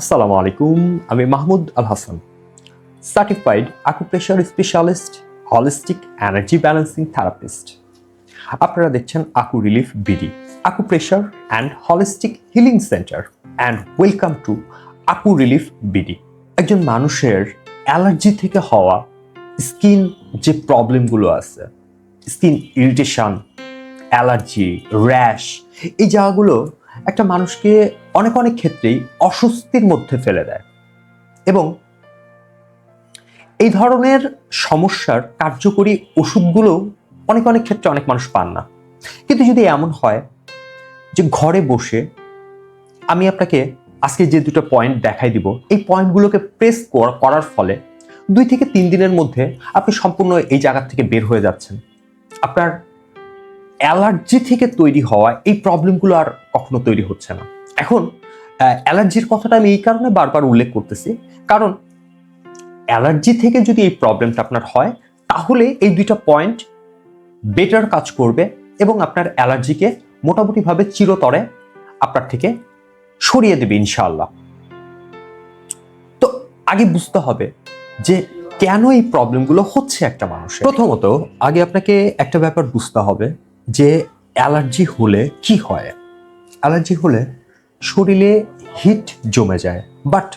আসসালামু আলাইকুম, আমি Mahmud Al Hasan certified acupressure specialist holistic energy balancing therapist আপনারা দেখছেন acu relief BD acupressure and holistic healing center and welcome to acu relief BD একজন মানুষের allergy থেকে হওয়া স্কিন যে প্রবলেমগুলো আছে, স্কিন ইরিটেশন, অ্যালার্জি, র্যাশ, এই জায়গাগুলো একটা মানুষকে অনেক অনেক ক্ষেত্রেই অস্বস্তির মধ্যে ফেলে দেয়। এবং এই ধরনের সমস্যার কার্যকরী ওষুধগুলো অনেক অনেক ক্ষেত্রে অনেক মানুষ পান না। কিন্তু যদি এমন হয় যে ঘরে বসে আমি আপনাকে আজকে যে দুটো পয়েন্ট দেখাই দিব, এই পয়েন্টগুলোকে প্রেস করার ফলে দুই থেকে তিন দিনের মধ্যে আপনি সম্পূর্ণ এই জায়গা থেকে বের হয়ে যাচ্ছেন। আপনার অ্যালার্জি থেকে তৈরি হওয়া এই প্রবলেমগুলো আর কখনো তৈরি হচ্ছে না। এখন অ্যালার্জির কথাটা আমি এই কারণে বারবার উল্লেখ করতেছি, কারণ অ্যালার্জি থেকে যদি এই প্রবলেমটা আপনার হয়, তাহলে এই দুইটা পয়েন্ট বেটার কাজ করবে এবং আপনার অ্যালার্জিকে মোটামুটিভাবে চিরতরে আপনার থেকে সরিয়ে দেবে ইনশাআল্লাহ। তো আগে বুঝতে হবে যে কেন এই প্রবলেমগুলো হচ্ছে একটা মানুষের। প্রথমত, আগে আপনাকে একটা ব্যাপার বুঝতে হবে যে অ্যালার্জি হলে কি হয়? অ্যালার্জি হলে শরীরে হিট জমে যায়। বাট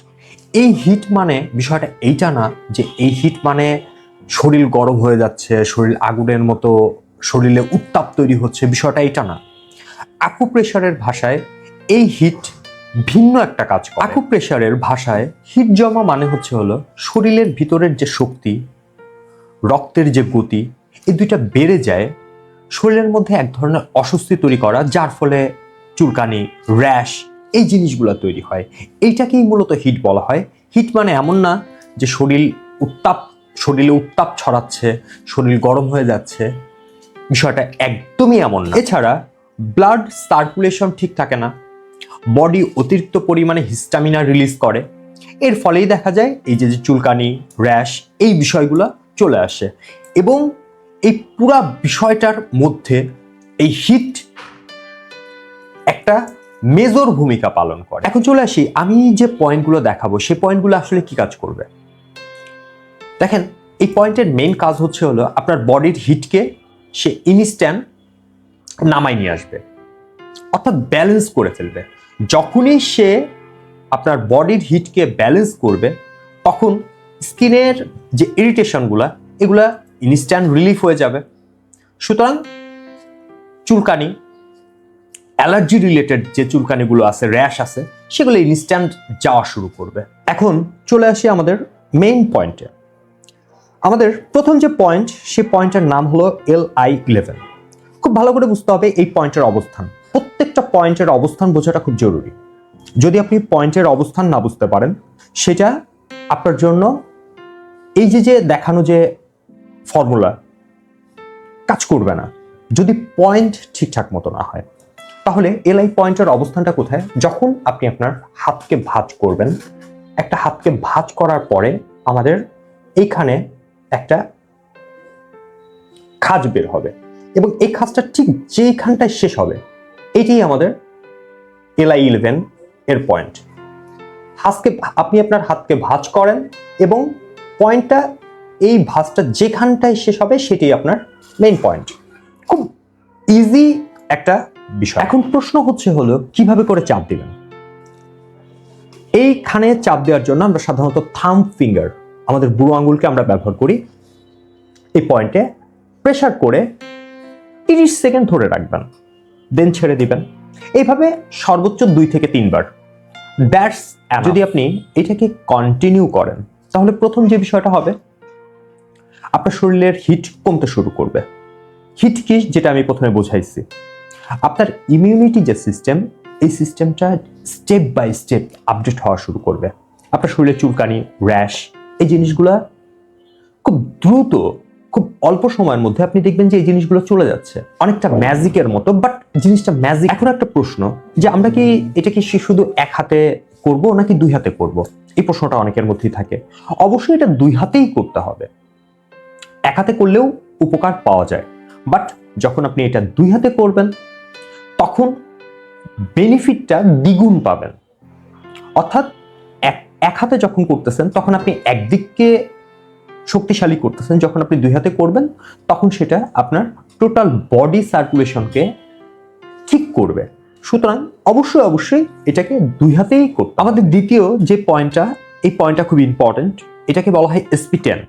এই হিট মানে বিষয়টা এইটা না যে এই হিট মানে শরীর গরম হয়ে যাচ্ছে, শরীর আগুনের মতো, শরীরে উত্তাপ তৈরি হচ্ছে, বিষয়টা এটা না। আকুপ্রেশারের ভাষায় এই হিট ভিন্ন একটা কাজ করে। আকুপ্রেশারের ভাষায় হিট জমা মানে হচ্ছে হলো শরীরের ভিতরের যে শক্তি, রক্তের যে গতি, এই দুইটা বেড়ে যায় শরীরের মধ্যে এক ধরনের অস্বস্তি তৈরি করা, যার ফলে চুলকানি, র্যাশ, এই জিনিসগুলো তৈরি হয়। এইটাকেই মূলত হিট বলা হয়। হিট মানে এমন না যে শরীর উত্তাপ, শরীরে উত্তাপ ছড়াচ্ছে, শরীর গরম হয়ে যাচ্ছে। বিষয়টা একদমই এমন না। এছাড়া ব্লাড সার্কুলেশন ঠিক থাকে না। বডি অতিরিক্ত পরিমাণে হিস্টামিনা রিলিজ করে। এর ফলেই দেখা যায় এই যে যে চুলকানি, র্যাশ, এই বিষয়গুলো চলে আসে। এবং এই পুরা বিষয়টার মধ্যে এই হিট একটা মেজর ভূমিকা পালন করে। এখন চলে আসি, আমি যে পয়েন্টগুলো দেখাবো, সেই পয়েন্টগুলো আসলে কি কাজ করবে? দেখেন, এই পয়েন্টের মেন কাজ হচ্ছে হলো আপনার বডির হিটকে সে ইনস্ট্যান্ট নামাই নিয়ে আসবে। অর্থাৎ ব্যালেন্স করে ফেলবে। যখনই সে আপনার বডির হিটকে ব্যালেন্স করবে, তখন স্কিনের যে ইরিটেশনগুলা এগুলা ইনস্ট্যান্ট রিলিফ হয়ে যাবে। সুতরাং চুলকানি অ্যালার্জি রিলেটেড যে চুলকানিগুলো আছে র্যাশ আছে, সেগুলো ইনস্ট্যান্ট যাওয়া শুরু করবে। এখন চলে আসি আমাদের মেইন পয়েন্টে আমাদের প্রথম যে পয়েন্ট সে পয়েন্টের নাম হলো এল আই ইলেভেন খুব ভালো করে বুঝতে হবে এই পয়েন্টের অবস্থান। প্রত্যেকটা পয়েন্টের অবস্থান বোঝাটা খুব জরুরি। যদি আপনি পয়েন্টের অবস্থান না বুঝতে পারেন, সেটা আপনার জন্য এই যে যে দেখানো যে ফর্মুলা কাজ করবে না। যদি পয়েন্ট ঠিকঠাক মতো না হয়, তাহলে এলআই পয়েন্টের অবস্থানটা কোথায়? যখন আপনি আপনার হাতকে ভাঁজ করবেন, একটা হাতকে ভাঁজ করার পরে আমাদের এইখানে একটা খাজ বের হবে এবং এই খাজটা ঠিক যেইখানটায় শেষ হবে, এটাই আমাদের এলআই ইলেভেন এর পয়েন্ট। হাতকে, আপনি আপনার হাতকে ভাঁজ করেন এবং পয়েন্টটা এই ভাঁজটা যেখানটায় শেষ হবে সেটাই আপনার মেইন পয়েন্ট খুব ইজি একটা বিষয়। এখন প্রশ্ন হচ্ছে হলো কীভাবে করে চাপ দিবেন? এইখানে চাপ দেওয়ার জন্য আমরা সাধারণত থাম ফিঙ্গার আমাদের বুড়ো আঙ্গুলকে আমরা ব্যবহার করি। এই পয়েন্টে প্রেশার করে তিরিশ সেকেন্ড ধরে রাখবেন দেন ছেড়ে দিবেন। এইভাবে সর্বোচ্চ দুই থেকে তিনবার। দ্যাটস যদি আপনি এটাকে কন্টিনিউ করেন তাহলে প্রথম যে বিষয়টা হবে আপনার শরীরের হিট কমতে শুরু করবে। হিট কি? যেটা আমি প্রথমে বোঝাইছি। আপনার ইমিউনিটি যে সিস্টেম এই সিস্টেমটা স্টেপ বাই স্টেপ আপডেট হওয়া শুরু করবে। আপনার শরীরে চুলকানি র্যাশ এই জিনিসগুলা খুব দ্রুত, খুব অল্প সময়ের মধ্যে আপনি দেখবেন যে এই জিনিসগুলো চলে যাচ্ছে। অনেকটা ম্যাজিকের মতো বাট জিনিসটা ম্যাজিক এখন একটা প্রশ্ন, যে আমরা কি এটা কি শুধু এক হাতে করব নাকি দুই হাতে করব? এই প্রশ্নটা অনেকের মধ্যেই থাকে। অবশ্যই এটা দুই হাতেই করতে হবে। এক হাতে করলেও উপকার পাওয়া যায়। বাট যখন আপনি এটা দুই হাতে করবেন, তখন বেনিফিটটা দ্বিগুণ পাবেন। অর্থাৎ এক হাতে যখন করতেছেন, তখন আপনি একদিককে শক্তিশালী করতেছেন। যখন আপনি দুই হাতে করবেন, তখন সেটা আপনার টোটাল বডি সার্কুলেশনকে ঠিক করবে। সুতরাং অবশ্যই অবশ্যই এটাকে দুই হাতেই করতে আমাদের দ্বিতীয় যে পয়েন্টটা এই পয়েন্টটা খুব ইম্পর্টেন্ট এটাকে বলা হয় এসপি টেন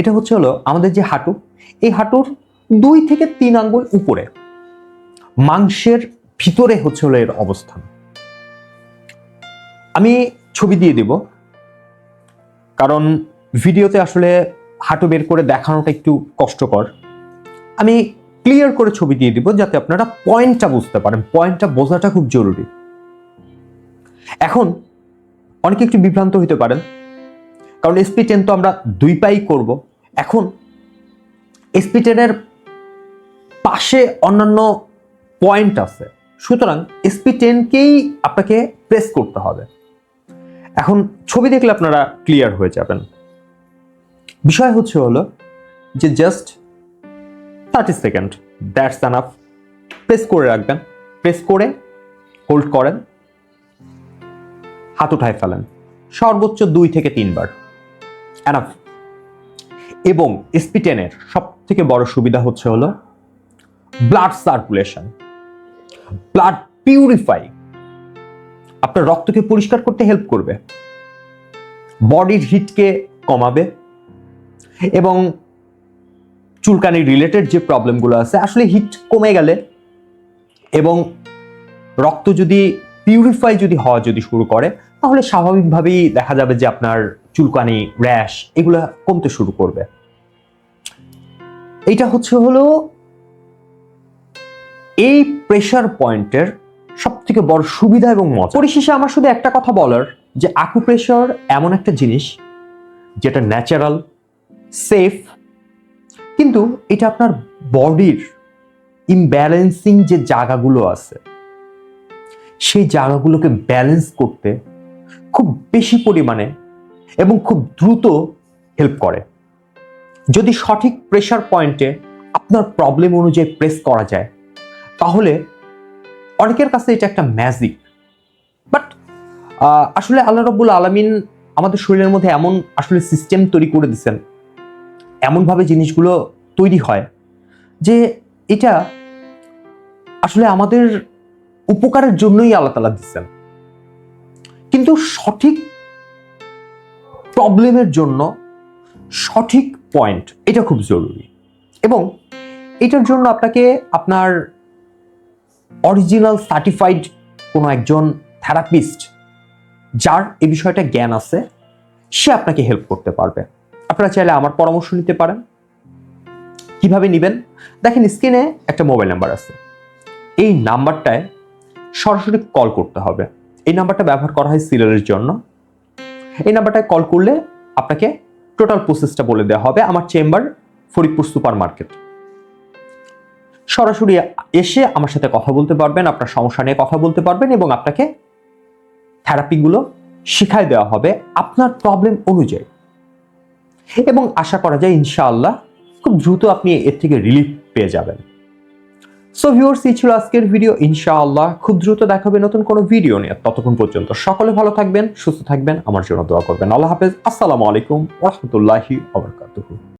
এটা হচ্ছে হলো আমাদের যে হাঁটু, এই হাঁটুর দুই থেকে তিন আঙ্গুল উপরে, মাংসের ভিতরে হচ্ছে হলো এর অবস্থান। আমি ছবি দিয়ে দেব, কারণ ভিডিওতে আসলে হাঁটু বের করে দেখানোটা একটু কষ্টকর। আমি ক্লিয়ার করে ছবি দিয়ে দিব যাতে আপনারা পয়েন্টটা বুঝতে পারেন, পয়েন্টটা বোঝাটা খুব জরুরি। এখন অনেকে একটু বিভ্রান্ত হতে পারেন কারণ এসপি টেন তো আমরা দুই পাই করব। এখন এসপি টেনের পাশে অন্যান্য পয়েন্ট আছে। সুতরাং এসপি টেনকেই আপনাকে প্রেস করতে হবে। এখন ছবি দেখলে আপনারা ক্লিয়ার হয়ে যাবেন। বিষয় হচ্ছে হলো যে just thirty second that's enough press করে রাখবেন। প্রেস করে হোল্ড করেন। হাত উঠায় ফেলেন। সর্বোচ্চ দুই থেকে তিনবার। এনাফ এবং স্পিটেনের সব থেকে বড় সুবিধা হচ্ছে হলো ব্লাড সার্কুলেশন ব্লাড পিউরিফাই আপনার রক্তকে পরিষ্কার করতে হেল্প করবে বডির হিটকে কমাবে এবং চুলকানি রিলেটেড যে প্রবলেমগুলো আছে, আসলে হিট কমে গেলে এবং রক্ত যদি পিউরিফাই যদি হওয়া যদি শুরু করে, তাহলে স্বাভাবিকভাবেই দেখা যাবে যে আপনার চুলকানি, র্যাশ, এগুলো কমতে শুরু করবে। এটা হচ্ছে হলো এই প্রেশার পয়েন্টের সব থেকে বড় সুবিধা এবং মজা। পরিশেষে আমার শুধু একটা কথা বলার, যে আকু প্রেশার এমন একটা জিনিস যেটা ন্যাচারাল সেফ কিন্তু এটা আপনার বডির ইমব্যালেন্সিং যে জায়গাগুলো আছে, সেই জায়গাগুলোকে ব্যালেন্স করতে খুব বেশি পরিমাণে এবং খুব দ্রুত হেল্প করে। যদি সঠিক প্রেশার পয়েন্টে আপনার প্রবলেম অনুযায়ী প্রেস করা যায়, তাহলে অনেকের কাছে এটা একটা ম্যাজিক বাট আসলে আল্লাহ রব্বুল আলমিন আমাদের শরীরের মধ্যে এমন আসলে সিস্টেম তৈরি করে দিচ্ছেন এমনভাবে জিনিসগুলো তৈরি হয় যে এটা আসলে আমাদের উপকারের জন্যই আল্লাহ তালা দিচ্ছেন কিন্তু সঠিক প্রবলেমের জন্য সঠিক পয়েন্ট, এটা খুব জরুরি। এবং এটার জন্য আপনাকে আপনার অরিজিনাল সার্টিফাইড কোনো একজন থেরাপিস্ট যার এই বিষয়টা জ্ঞান আছে, সে আপনাকে হেল্প করতে পারবে। আপনারা চাইলে আমার পরামর্শ নিতে পারেন। কীভাবে নেবেন? দেখেন স্ক্রিনে একটা মোবাইল নাম্বার আছে। এই নাম্বারটায় সরাসরি কল করতে হবে। এই নাম্বারটা ব্যবহার করা হয় সিরিয়ালের জন্য। এই নাম্বারটায় কল করলে আপনাকে টোটাল প্রসেসটা বলে দেওয়া হবে আমার চেম্বার ফরিদপুর সুপার মার্কেট সরাসরি এসে আমার সাথে কথা বলতে পারবেন, আপনার সমস্যা নিয়ে কথা বলতে পারবেন এবং আপনাকে থেরাপিগুলো শিখাই দেওয়া হবে আপনার প্রবলেম অনুযায়ী। এবং আশা করা যায় ইনশাআল্লাহ খুব দ্রুত আপনি এর থেকে রিলিফ পেয়ে যাবেন। সো ভিউয়ার্স এই ছিল আজকের ভিডিও ইনশাআল্লাহ খুব দ্রুত দেখাবে নতুন কোনো ভিডিও নিয়ে। ততক্ষণ পর্যন্ত সকলে ভালো থাকবেন, সুস্থ থাকবেন। আমার জন্য দোয়া করবেন। আল্লাহ হাফেজ। আসসালামু আলাইকুম ওরহমতুল্লাহি